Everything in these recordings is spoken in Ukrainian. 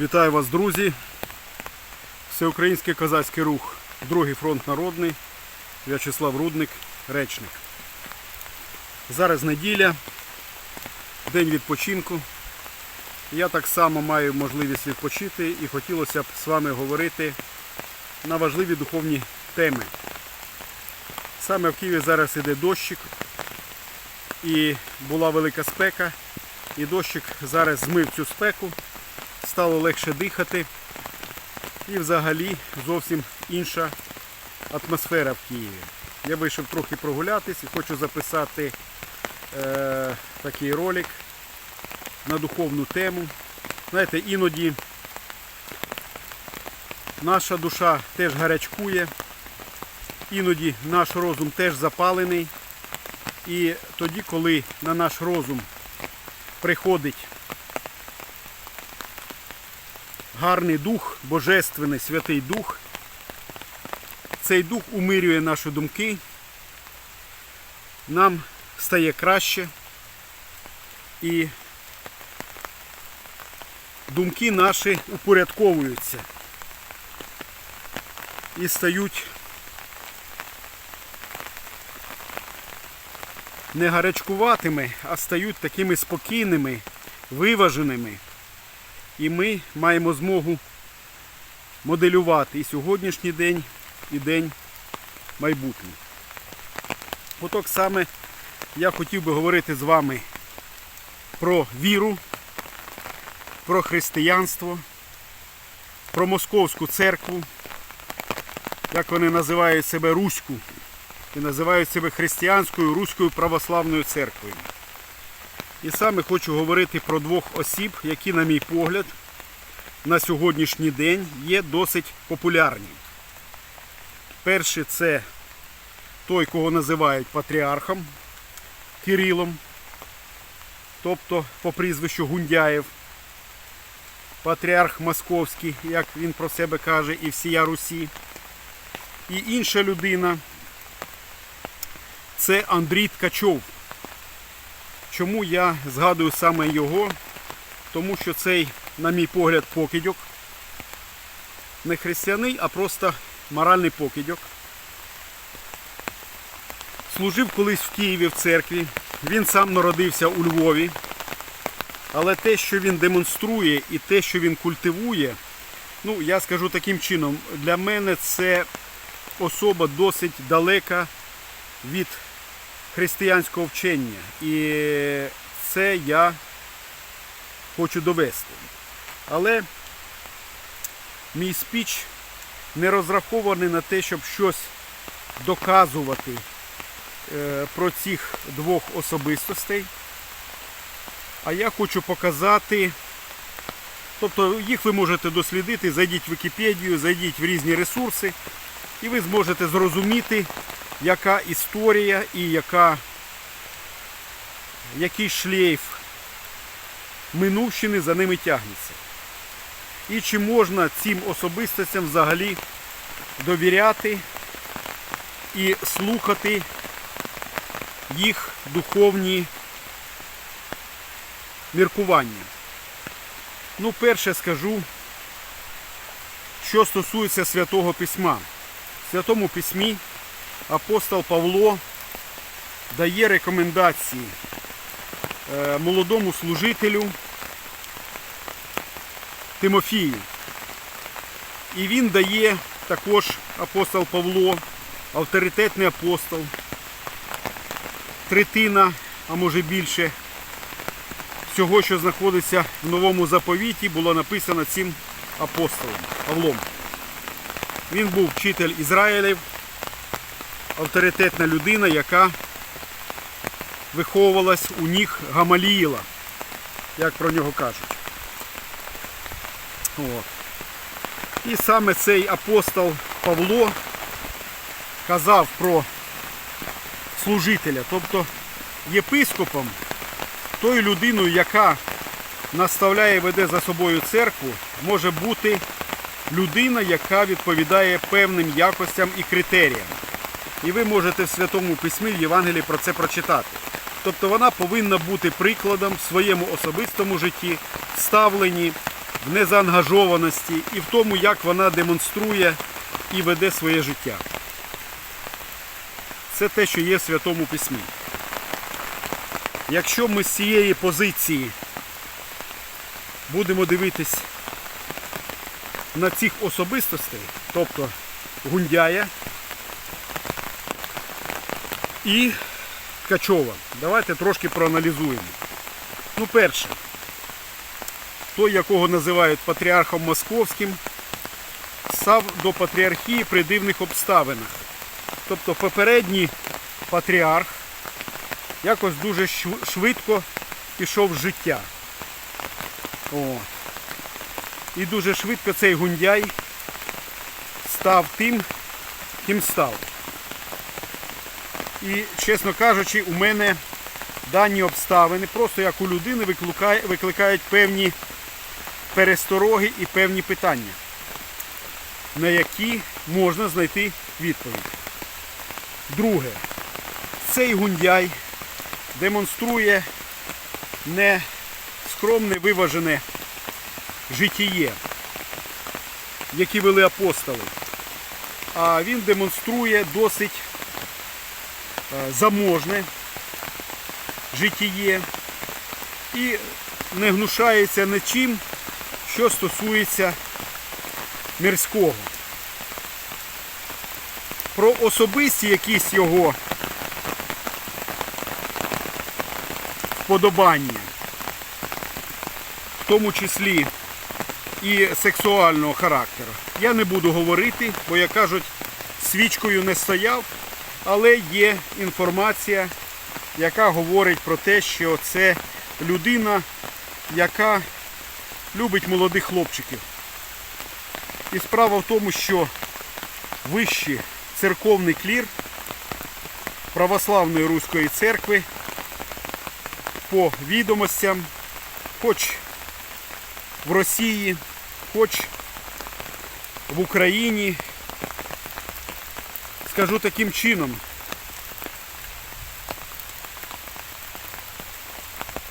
Вітаю вас, друзі! Всеукраїнський козацький рух, Другий фронт народний, В'ячеслав Рудник, речник. Зараз неділя, день відпочинку. Я так само маю можливість відпочити і хотілося б з вами говорити на важливі духовні теми. Саме в Києві зараз іде дощик і була велика спека, і дощик зараз змив цю спеку стало легше дихати. І взагалі зовсім інша атмосфера в Києві. Я вийшов трохи прогулятись і хочу записати е, такий ролик на духовну тему. Знаєте, іноді наша душа теж гарячкує, іноді наш розум теж запалений. І тоді, коли на наш розум приходить гарний дух, божественний святий дух. Цей дух умирює наші думки, нам стає краще і думки наші упорядковуються і стають не гарячкуватими, а стають такими спокійними, виваженими. І ми маємо змогу моделювати і сьогоднішній день, і день майбутній. Отак саме я хотів би говорити з вами про віру, про християнство, про московську церкву, як вони називають себе Руську, і називають себе християнською Руською православною церквою. І саме хочу говорити про двох осіб, які, на мій погляд, на сьогоднішній день є досить популярні. Перший це той, кого називають патріархом Кирилом, тобто по прізвищу Гундяєв, патріарх Московський, як він про себе каже, і всія Русі. І інша людина це Андрій Ткачов. Чому я згадую саме його? Тому що цей, на мій погляд, покидьок. Не християний, а просто моральний покидьок. Служив колись в Києві в церкві. Він сам народився у Львові. Але те, що він демонструє і те, що він культивує, ну, я скажу таким чином, для мене це особа досить далека від християнського вчення. І це я хочу довести. Але мій спіч не розрахований на те, щоб щось доказувати е, про цих двох особистостей. А я хочу показати, тобто їх ви можете дослідити, зайдіть в Вікіпедію, зайдіть в різні ресурси, і ви зможете зрозуміти, яка історія і яка, який шлейф минувщини за ними тягнеться. І чи можна цим особистостям взагалі довіряти і слухати їх духовні міркування. Ну, перше скажу, що стосується Святого Письма. В Святому Письмі апостол Павло дає рекомендації е, молодому служителю Тимофію. І він дає також апостол Павло, авторитетний апостол, третина, а може більше, всього, що знаходиться в новому заповіті, було написано цим апостолом Павлом. Він був вчитель Ізраїлів, авторитетна людина, яка виховувалась у ніг Гамаліїла, як про нього кажуть. От. І саме цей апостол Павло казав про служителя, тобто єпископом, тою людиною, яка наставляє і веде за собою церкву, може бути людина, яка відповідає певним якостям і критеріям. І ви можете в Святому Письмі в Євангелії про це прочитати. Тобто вона повинна бути прикладом в своєму особистому житті, ставленні, в незаангажованості і в тому, як вона демонструє і веде своє життя. Це те, що є в Святому Письмі. Якщо ми з цієї позиції будемо дивитись на цих особистостей, тобто Гундяя і Ткачова, давайте трошки проаналізуємо. Ну, перше, той, якого називають патріархом московським, став до патріархії при дивних обставинах. Тобто попередній патріарх якось дуже швидко пішов з життя. О. І дуже швидко цей гундяй став тим, ким став. І, чесно кажучи, у мене дані обставини, просто як у людини, викликають певні перестороги і певні питання, на які можна знайти відповідь. Друге, цей гундяй демонструє не скромне виважене житіє, які вели апостоли, а він демонструє досить заможне житіє і не гнушається нічим, що стосується мирського. Про особисті якісь його вподобання, в тому числі і сексуального характеру. Я не буду говорити, бо, як кажуть, свічкою не стояв, але є інформація, яка говорить про те, що це людина, яка любить молодих хлопчиків. І справа в тому, що вищий церковний клір православної Руської церкви по відомостям, хоч в Росії, хоч в Україні, скажу таким чином,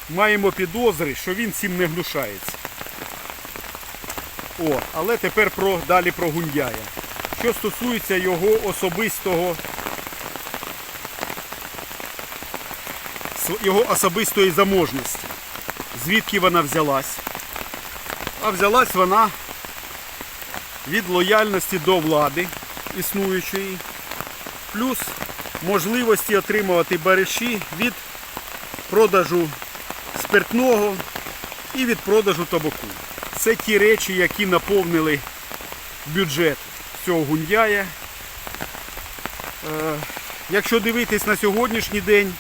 маємо підозри, що він цим не гнушається. О, але тепер про, далі про Гундяя. Що стосується його особистого його особистої заможності. Звідки вона взялась? А взялась вона від лояльності до влади існуючої, плюс можливості отримувати бариші від продажу спиртного і від продажу табаку. Це ті речі, які наповнили бюджет цього гундяя. Е, Якщо дивитись на сьогоднішній день,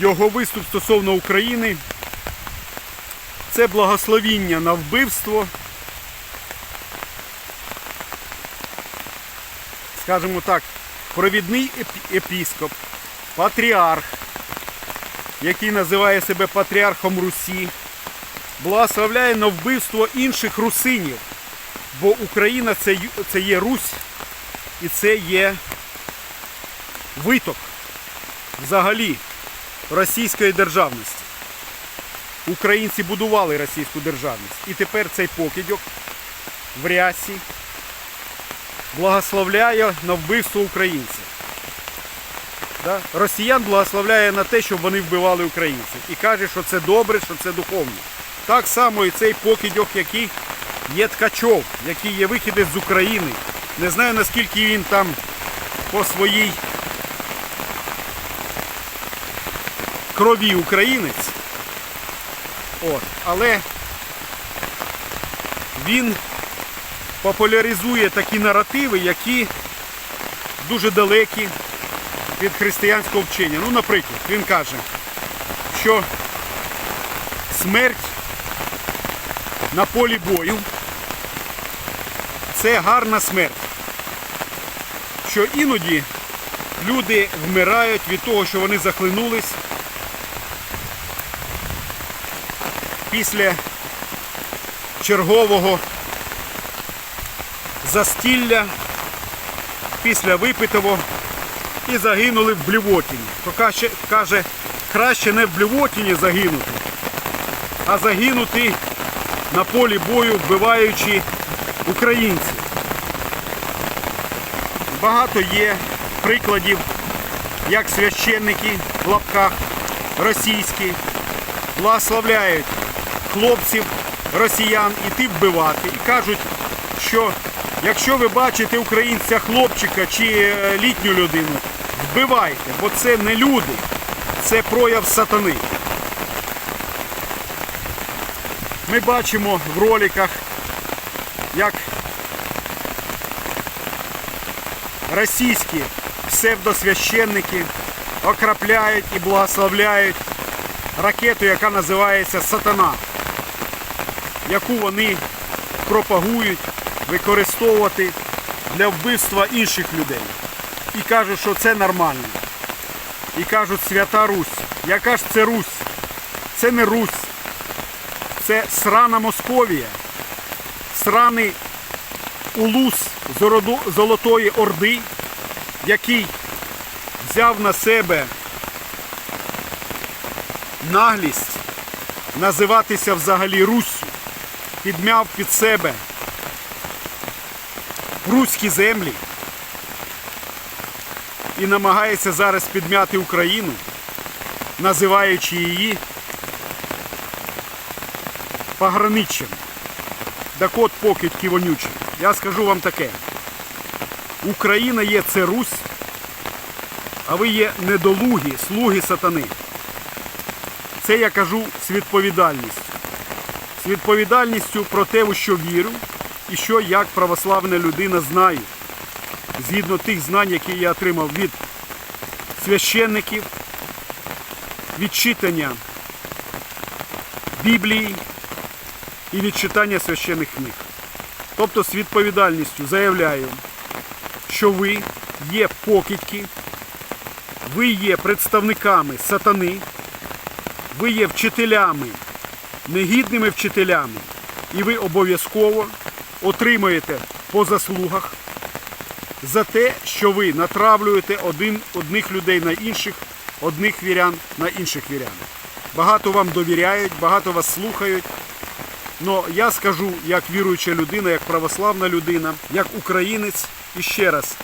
його виступ стосовно України це благословіння на вбивство, скажімо так, провідний епіскоп, патріарх, який називає себе патріархом Русі, благословляє на вбивство інших русинів, бо Україна це, це є Русь і це є виток взагалі російської державності. Українці будували російську державність. І тепер цей покидьок в рясі благословляє на вбивство українців. Да? Росіян благословляє на те, щоб вони вбивали українців. І каже, що це добре, що це духовно. Так само і цей покидьок, який є ткачов, який є вихідець з України. Не знаю наскільки він там по своїй крові українець. От. Але він популяризує такі наративи, які дуже далекі від християнського вчення. Ну, наприклад, він каже, що смерть на полі бою це гарна смерть. Що іноді люди вмирають від того, що вони захлинулись після чергового застілля, після випитого і загинули в блювотіні. То каже, краще не в блювотіні загинути, а загинути на полі бою, вбиваючи українців. Багато є прикладів, як священники в лапках російські благословляють хлопців, росіян іти вбивати і кажуть, якщо ви бачите українця хлопчика чи е, літню людину, вбивайте, бо це не люди, це прояв сатани. Ми бачимо в роликах, як російські псевдосвященники окрапляють і благословляють ракету, яка називається Сатана, яку вони пропагують використовувати для вбивства інших людей. І кажуть, що це нормально. І кажуть, свята Русь. Яка ж це Русь? Це не Русь. Це срана Московія, сраний улус Золотої Орди, який взяв на себе наглість називатися взагалі Руссю, підмяв під себе руські землі і намагається зараз підмяти Україну, називаючи її пограниччям. Так от покидьки вонючі. Я скажу вам таке. Україна є це Русь, а ви є недолугі, слуги сатани. Це я кажу з відповідальністю. З відповідальністю про те, у що вірю і що як православна людина знаю. Згідно тих знань, які я отримав від священників, від читання Біблії і від читання священних книг. Тобто з відповідальністю заявляю, що ви є покидьки, ви є представниками сатани, ви є вчителями, негідними вчителями, і ви обов'язково отримаєте по заслугах за те, що ви натравлюєте один, одних людей на інших, одних вірян на інших вірян. Багато вам довіряють, багато вас слухають. Но я скажу, як віруюча людина, як православна людина, як українець, і ще раз,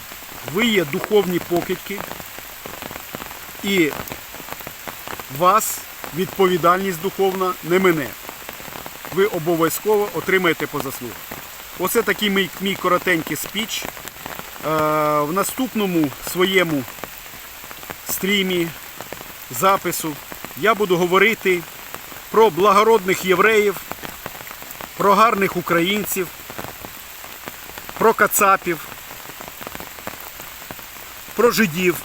ви є духовні покидьки, і вас відповідальність духовна не мине. Ви обов'язково отримаєте по заслугах. Оце такий мій, мій коротенький спіч. Е, в наступному своєму стрімі, запису я буду говорити про благородних євреїв, про гарних українців, про кацапів, про жидів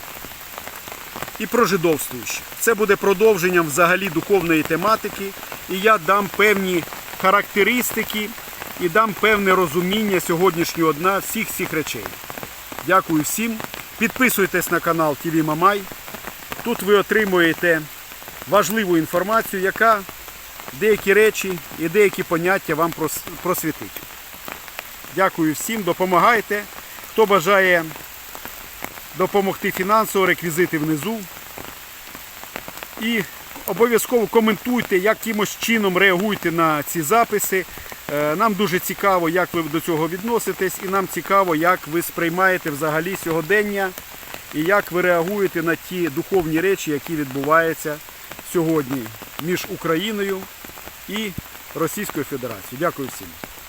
і про жидовствуючих. Це буде продовженням взагалі духовної тематики, і я дам певні характеристики і дам певне розуміння сьогоднішнього дня всіх цих речей. Дякую всім. Підписуйтесь на канал ТВ Мамай. Тут ви отримуєте важливу інформацію, яка деякі речі і деякі поняття вам просвітить. Дякую всім, допомагайте. Хто бажає допомогти фінансово, реквізити внизу. І обов'язково коментуйте, якимось чином реагуйте на ці записи. Е, Нам дуже цікаво, як ви до цього відноситесь, і нам цікаво, як ви сприймаєте взагалі сьогодення і як ви реагуєте на ті духовні речі, які відбуваються сьогодні між Україною і Російською Федерацією. Дякую всім.